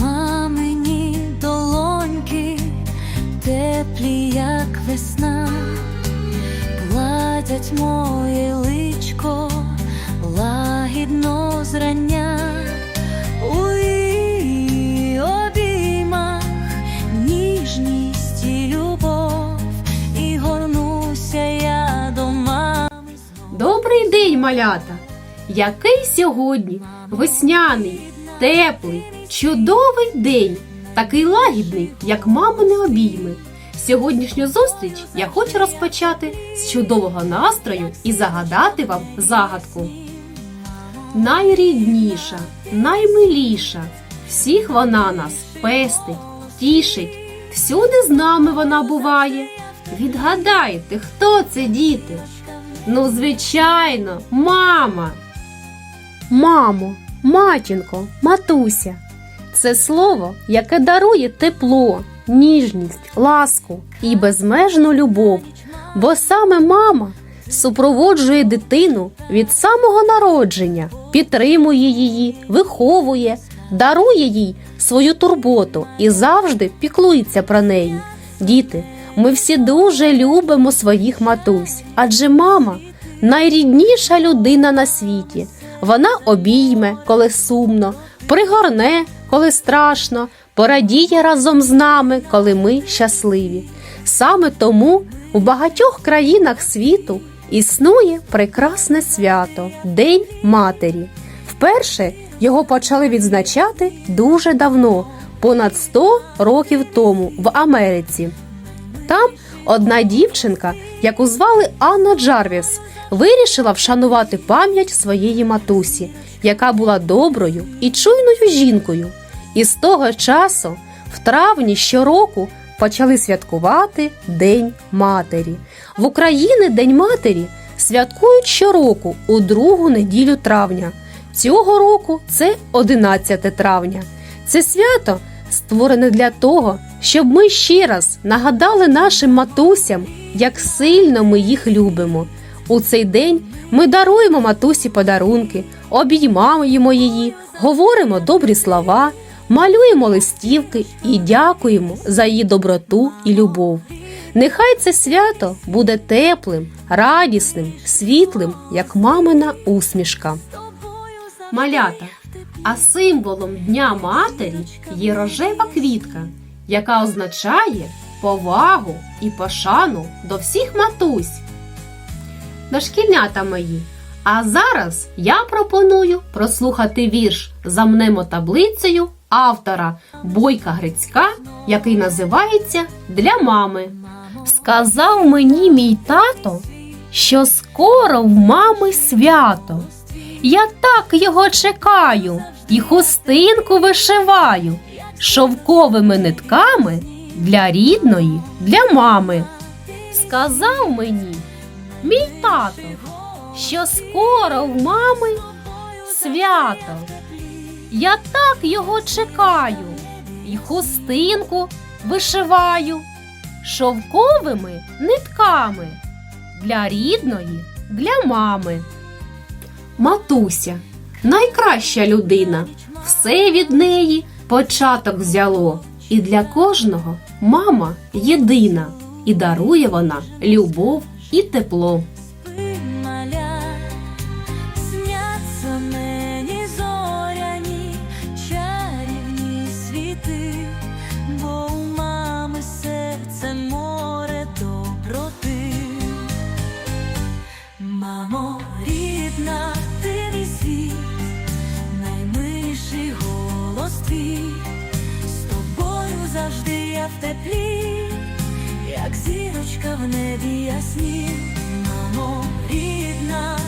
Мамині долоньки, теплі, як весна, гладять моє личко лагідно зрання. Малята! Який сьогодні весняний, теплий, чудовий день, такий лагідний, як мамини обійми. Сьогоднішню зустріч я хочу розпочати з чудового настрою і загадати вам загадку. Найрідніша, наймиліша, всіх вона нас пестить, тішить, всюди з нами вона буває. Відгадайте, хто це діти? Ну, звичайно, мама. Мамо, матінко, матуся. Це слово, яке дарує тепло, ніжність, ласку і безмежну любов. Бо саме мама супроводжує дитину від самого народження, підтримує її, виховує, дарує їй свою турботу і завжди піклується про неї. Діти, ми всі дуже любимо своїх матусь, адже мама найрідніша людина на світі. Вона обійме, коли сумно, пригорне, коли страшно, порадіє разом з нами, коли ми щасливі. Саме тому у багатьох країнах світу існує прекрасне свято День Матері. Вперше його почали відзначати дуже давно, понад 100 років тому в Америці. Там одна дівчинка, яку звали Анна Джарвіс, вирішила вшанувати пам'ять своєї матусі, яка була доброю і чуйною жінкою. І з того часу, в травні щороку, почали святкувати День Матері. В Україні День Матері святкують щороку у другу неділю травня. Цього року це 11 травня. Це свято створене для того, щоб ми ще раз нагадали нашим матусям, як сильно ми їх любимо. У цей день ми даруємо матусі подарунки, обіймаємо її, говоримо добрі слова, малюємо листівки і дякуємо за її доброту і любов. Нехай це свято буде теплим, радісним, світлим, як мамина усмішка. Малята, а символом Дня Матері є рожева квітка, яка означає повагу і пошану до всіх матусь. Дошкільнята мої. А зараз я пропоную прослухати вірш «Замнемо таблицею автора Бойка Грицька, який називається Для мами. Сказав мені мій тато, що скоро в мами свято. Я так його чекаю і хустинку вишиваю шовковими нитками для рідної, для мами. Сказав мені мій тато, що скоро в мами свято. Я так його чекаю і хустинку вишиваю шовковими нитками для рідної, для мами. Матуся найкраща людина, все від неї початок взяло, і для кожного мама єдина, і дарує вона любов і тепло. В небі ясні, мамо, рідна,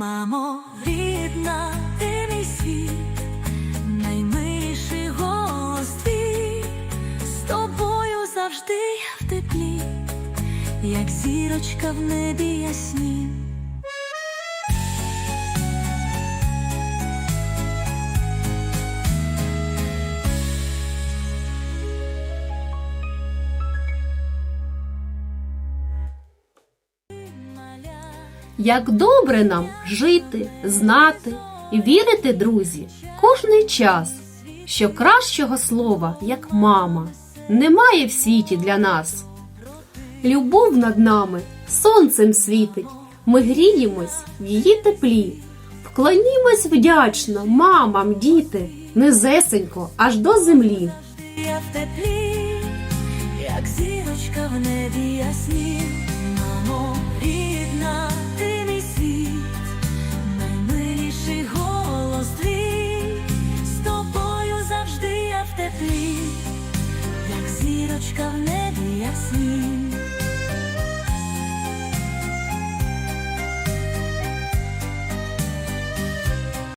Мамо, рідна, ти мій світ, наймиліший голос твій, з тобою завжди я в теплі, як зірочка в небі ясні. Як добре нам жити, знати і вірити, друзі, кожний час, що кращого слова, як мама, немає в світі для нас. Любов над нами сонцем світить, ми гріємось в її теплі. Вклонімось вдячно мамам, діти, низесенько аж до землі. Я в теплі, як зірочка в небі ясні, рідна, ти мій світ, наймиліший голос твій, з тобою завжди я в теплі, як зірочка в небі ясні.